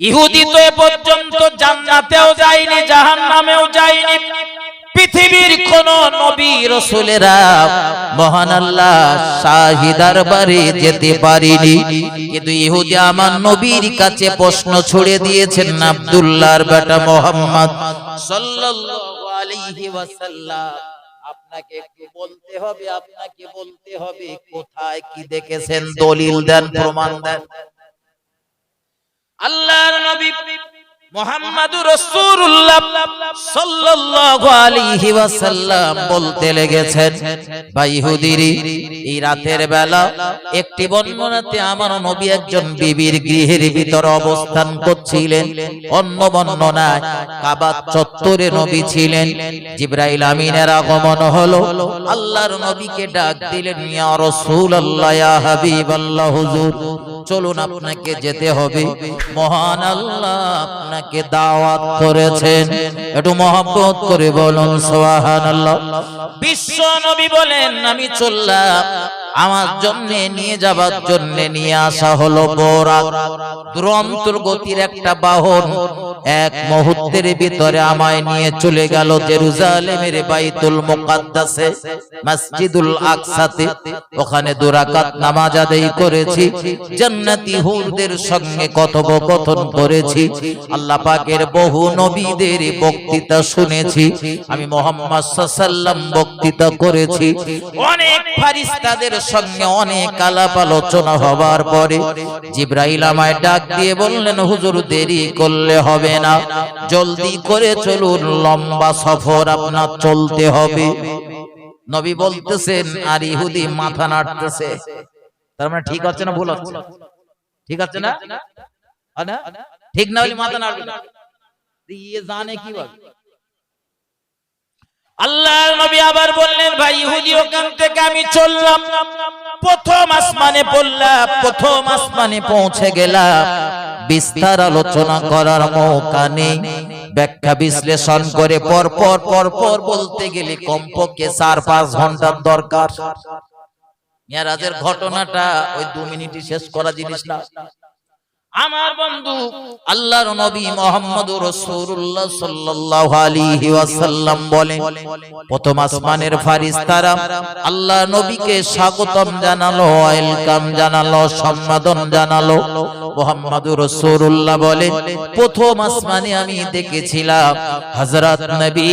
ইহুদি তো এ পর্যন্ত জান্নাতেও যায়নি, জাহান্নামেও যায়নি। পৃথিবীর কোন নবী রসুলেরা মহান আল্লাহ শাহিদার বাড়ি যেতে পারিনি। কিন্তু ইহুদি আমার নবীর কাছে প্রশ্ন ছুড়ে দিয়েছেন, আব্দুল্লাহর বেটা মোহাম্মদ আপনাকে বলতে হবে, আপনাকে বলতে হবে, কোথায় কি দেখেছেন? দলিল দেন, প্রমাণ দেন। আল্লাহর নবী মোহাম্মদুর রাসূলুল্লাহ সাল্লাল্লাহু আলাইহি ওয়াসাল্লাম বলতে লেগেছেন এই রাতের বেলা একটি আমার নবী একজন বিবির গৃহের ভিতর অবস্থান করছিলেন। অন্য বর্ণনায় কাবা চত্বরে নবী ছিলেন। জিব্রাইল আমিনের আগমন হলো। আল্লাহর নবীকে ডাক দিলেন, ইয়া রাসূলুল্লাহ, ইয়া হাবিবাল্লাহ, হুজুর চলুন আপনাকে যেতে হবে। মহান আল্লাহ আপনাকে দাওয়াত করেছেন। একটু মহাব্বত করে বলুন সোহান আল্লাহ বিশ্ব নবী বলেন আমি চললাম আমার জন্য নিয়ে যাবার জন্য নিয়ে আসা হলো বোরাক দুরন্তর গতির একটা বাহন। এক মুহূর্তের ভিতরে আমায় নিয়ে চলে গেল জেরুজালেমের বাইতুল মুকাদ্দাসে মসজিদুল আকসাতে। ওখানে দুরাকাত নামাজ আদায় করেছি। জান্নাতি হুরদের সঙ্গে কথোপকথন করেছি। আল্লাহ পাকের বহু নবীদের বক্তৃতা শুনেছি। আমি মোহাম্মদ সাল্লাম বক্তৃতা করেছি। অনেক ফারিস্তাদের সঙ্গে অনেক আলাপ আলোচনা হবার পরে জিব্রাইল আমায় ডাক দিয়ে বললেন, হুজুর, দেরি করলে হবে না। জলদি করে চলুন, লম্বা সফর আপনার চলতে হবে। নবী বলতেছেন, আর ইহুদি মাথা নাড়তেছে। তার মানে ঠিক হচ্ছে না ভুল হচ্ছে? ঠিক আছে না? ঠিক না হলে মাথা নাড়বে ইয়ে জানে কি বলে আল্লাহ নবী আবার বললেন, ভাই ইহুদি, ওখান থেকে আমি চললাম। প্রথম আসমানে পড়লাম, প্রথম আসমানে পৌঁছে গেলাম। বিস্তার আলোচনা করার মৌকা নেই। ব্যাখ্যা বিশ্লেষণ করে পর পর পর পর বলতে গেলে কমপক্ষে চার, পাঁচ ঘণ্টার দরকার। মেয়ারাজের ঘটনাটা ওই দু মিনিটই শেষ করা জিনিস না। আমার বন্ধু আল্লাহর নবী মোহাম্মদুর রাসূলুল্লাহ সাল্লাল্লাহু আলাইহি ওয়াসাল্লাম বলেন প্রথম আসমানের ফারিস্তারা আল্লাহ নবীকে স্বাগতম জানালো ওয়েলকাম জানালো সম্মাদন জানালো। মোহাম্মদুর রাসূলুল্লাহ বলেন প্রথম আসমানে আমি দেখেছিলাম হযরত নবী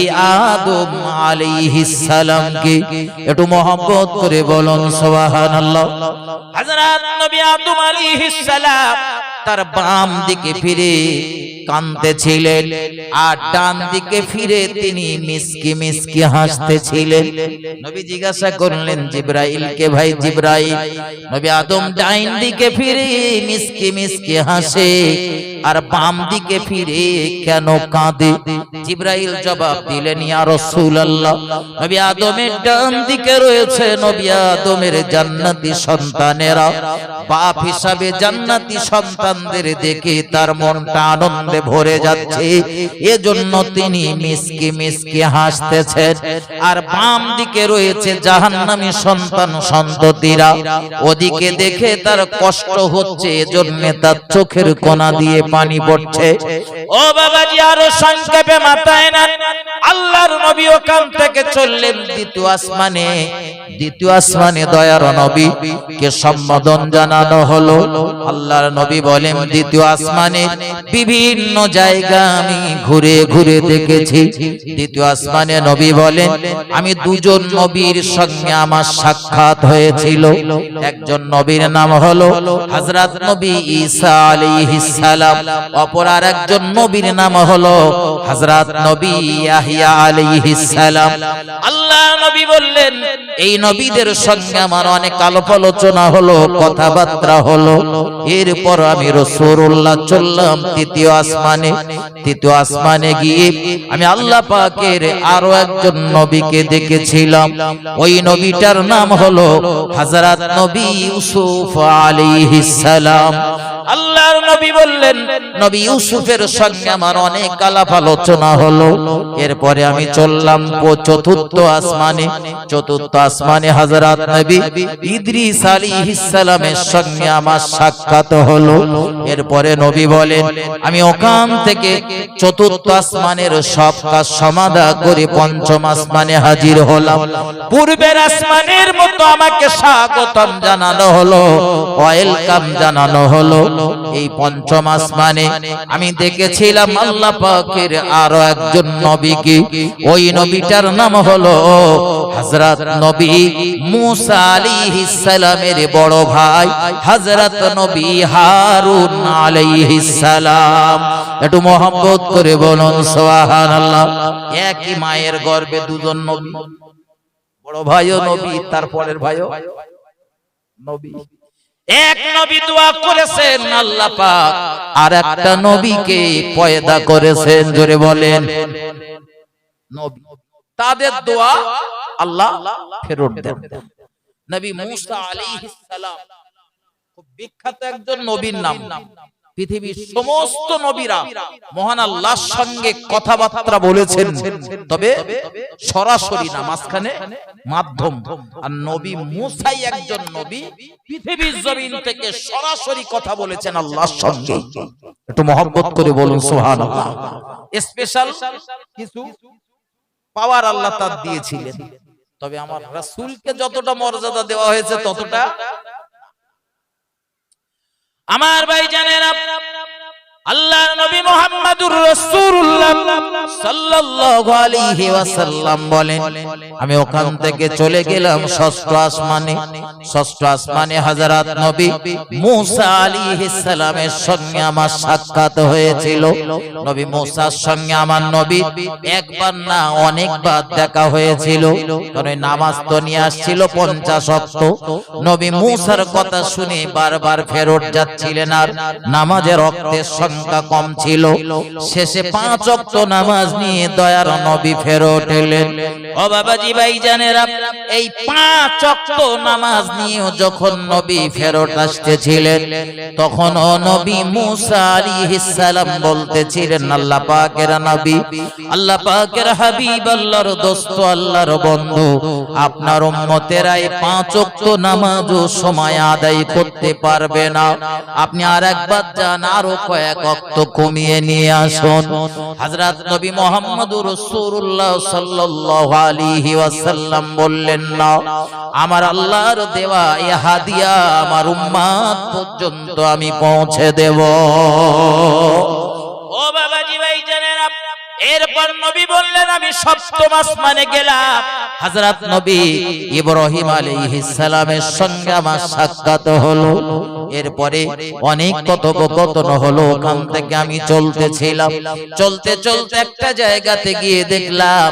আদম আলাইহিস সালামকে। একটু মহব্বত করে বলুন সুবহানাল্লাহ। হযরত নবী আদম আলাইহিস সালাম তার বাম দিকে ফিরে কাঁদতেছিলেন আর ডান দিকে ফিরে তিনি মিসকি মিসকি হাসতেছিলেন। নবী জিজ্ঞাসা করলেন, জিব্রাইলকে ভাই, জিব্রাইল। নবী আদম ডাইন দিকে ফিরে মিসকি মিসকি হাসে আর বাম দিকে ফিরে কেন কাঁদে? জিব্রাইল জবাব দিলেন, ইয়া রাসূলুল্লাহ। নবী আদমের ডান দিকে রয়েছে নবী আদমের জান্নাতি সন্তানেরা। বাপ হিসাবে জান্নাতি সন্তানদের দেখে তার মনটা আনন্দে ভরে যাচ্ছে। এজন্য তিনি মিসকি মিসকি হাসতেছেন। আর বাম দিকে রয়েছে জাহান্নামী সন্তান সন্ততিরা। ওদিকে দেখে তার কষ্ট হচ্ছে, এজন্য তার চোখের কোনা দিয়ে পানি পড়ছে। ও বাবাজি, আরও সংক্ষেপে মাথায় না আল্লাহর নবী ওখান থেকে চললেন দ্বিতীয় আসমানে। দ্বিতীয় আসমানে দয়ার নবী। কে সম্বোধন জানানো হলো। আল্লাহর নবী বলেন, দ্বিতীয় আসমানে বিভিন্ন জায়গা আমি ঘুরে ঘুরে দেখেছি। দ্বিতীয় আসমানে নবী বলেন, আমি দুজন নবীর সঙ্গে আমার সাক্ষাৎ হয়েছিল। একজন নবীর নাম হলো হযরত নবী ঈসা আলাইহিস সালাম। অপর আর একজন নবীর নাম হলো হযরত নবী ইয়াহইয়া আলাইহিস সালাম। আল্লাহ নবী বললেন, এই নবীদের সঙ্গে আমার অনেক আলোচনা হলো, কথাবার্তা হলো। এরপর আমি রাসূলুল্লাহ চললাম তৃতীয় আসমানে। তৃতীয় আসমানে গিয়ে আমি আল্লাহ পাকের আরও একজন নবীকে দেখেছিলাম। ওই নবীটার নাম হলো হযরত নবী ইউসুফ আলাইহিস সালাম। আল্লাহর নবী বললেন, নবী ইউসুফের সঙ্গে আমার অনেক আলাপ আলোচনা হলো। এরপরে আমি চললাম চতুর্থ আসমানে। চতুর্থ আসমানে হাজরাত নবী ইদ্রিস আলাইহিস সালামের সঙ্গে আমার সাক্ষাৎ হলো। এরপরে নবী বলেন, আমি ওখান থেকে চতুর্থ আসমানের সব কাজ সমাধা করে পঞ্চম আসমানে হাজির হলাম। পূর্বের আসমানের মতো আমাকে স্বাগতম জানানো হলো, ওয়েলকাম জানানো হলো। এই পঞ্চম আসমানে আমি দেখেছিলাম আল্লাহ পাকের আরও একজন নবীকে। ওই নবীটার নাম হলো হযরত নবী মুসা আলাইহিস সালামের বড় ভাই। হযরত নবী হারুন আলাইহিস সালাম। একটু মোহাম্মত করে বলুন, সুবহানাল্লাহ। একই মায়ের গর্ভে দুজন নবী। বড় ভাইও নবী, তারপরের ভাইও নবী। এক নবী দোয়া করেছেন আল্লাহ পাক, আর একটা নবীকে পয়দা করেছেন, জোরে বলেন। নবী, তাদের দোয়া আল্লাহ ফেরত দেন। নবী মুসা আলাইহিস সালাম বিখ্যাত একজন নবীর নাম। পৃথিবীর সমস্ত নবীরা মহান আল্লাহর সঙ্গে কথাবার্তা বলেছেন। তবে সরাসরি না মাঝখানে মাধ্যম। আর নবী মুসাই একজন নবী। পৃথিবীর জমিন থেকে সরাসরি কথা বলেছেন আল্লাহর সঙ্গে। একটু মহব্বত করে বলুন সুবহানাল্লাহ। স্পেশাল কিছু পাওয়ার আল্লাহ তার দিয়েছিলেন। তবে আমার রাসূলকে যতটা মর্যাদা দেওয়া হয়েছে ততটা আমার ভাই জানেন আল্লাহর নবী মুহাম্মদুর রাসূলুল্লাহ সাল্লাল্লাহু আলাইহি ওয়াসাল্লাম বলেন, আমি ওখান থেকে চলে গেলাম ষষ্ঠ আসমানে। ষষ্ঠ আসমানে হযরত নবী মূসা আলাইহিস সালামের সঙ্গে আমার সাক্ষাৎ হয়েছিল। নবী মূসার সঙ্গে আমার নবী একবার না অনেকবার দেখা হয়েছিল। কারণ নামাজ তো নিয়ে আসছিল পঞ্চাশ অক্ত। নবী মূসার কথা শুনে বারবার ফেরত যাচ্ছিলেন আর নামাজের রক্তের সংখ্যা কম ছিল। শেষে পাঁচ অক্ত নামাজ নিয়ে দয়ার নবী ফেরত এলেন ও বাবাজি ভাই জানেরা এই পাঁচ অক্ত নামাজ নিয়ে যখন নবী ফেরত আসতেছিলেন তখন ও নবী মুসা আলাইহিস সালাম বলতেছিলেন, আল্লাহ পাকের নবী, আল্লাহ পাকের হাবিব, আল্লাহর দোস্ত, আল্লাহর বন্ধু, আপনার উম্মতেরা এই পাঁচ ওয়াক্ত নামাজও সময় আদায় করতে পারবে না। আপনি আর একবার যান, আরও কয়েক ওয়াক্ত কমিয়ে নিয়ে আসুন। হযরত নবী মুহাম্মদুর রাসূলুল্লাহ সাল্লাল্লাহু আলাইহি ওয়াসাল্লাম বললেন না আমার আল্লাহর দেওয়া এই হাদিয়া আমার উম্মাত পর্যন্ত আমি পৌঁছে দেব। ও বাবাজি ভাই জানেন এরপর নবী বললেন, আমি সপ্তম আসমানে গেলাম। হযরত নবী ইব্রাহিম আলাইহিস সালামের সঙ্গে আমার সাক্ষাৎ হলো। এরপরে অনেক কথোপকথন হলো ওখান থেকে আমি চলতেছিলাম। চলতে চলতে একটা জায়গাতে গিয়ে দেখলাম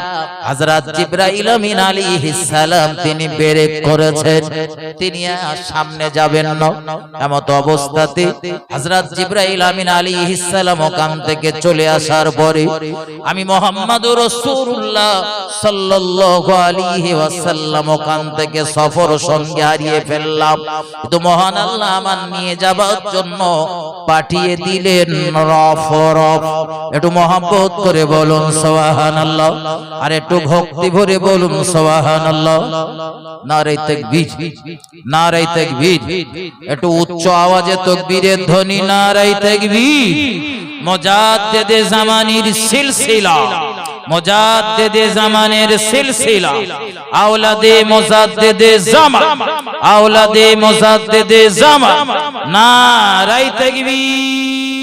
হযরত জিবরাইল আমিন আলাইহিস সালাম তিনি বেরেক করেছেন। তিনি আর সামনে যাবেন না। এমত অবস্থাতে হযরত জিবরাইল আমিন আলাইহিস সালাম ওখান থেকে চলে আসার পরে আমি মোহাম্মদুর রাসূলুল্লাহ সাল্লাল্লাহু আলাইহি ওয়াসাল্লাম ওখান থেকে সফর সঙ্গে হারিয়ে ফেললাম। কিন্তু মহান আল্লাহ আমার নিয়ে যাবার জন্য পাঠিয়ে দিলেন রফ রফ একটু মহব্বত করে বলুন, সুবহানাল্লাহ। আর একটু ভক্তি ভরে বলুন, সুবহানাল্লাহ। নারে তাকবীর নারে তাকবীর। একটু উচ্চ আওয়াজে তাকবীরের ধ্বনি নারে তাকবীর। মুজাদ্দিদে জামানির সিলসিলা। মুজাদ্দিদে জামানের সিলসিলা। আওলাদে মুজাদ্দিদে জামান আওলাদে মুজাদ্দিদে জামান নারাই তাকবীর।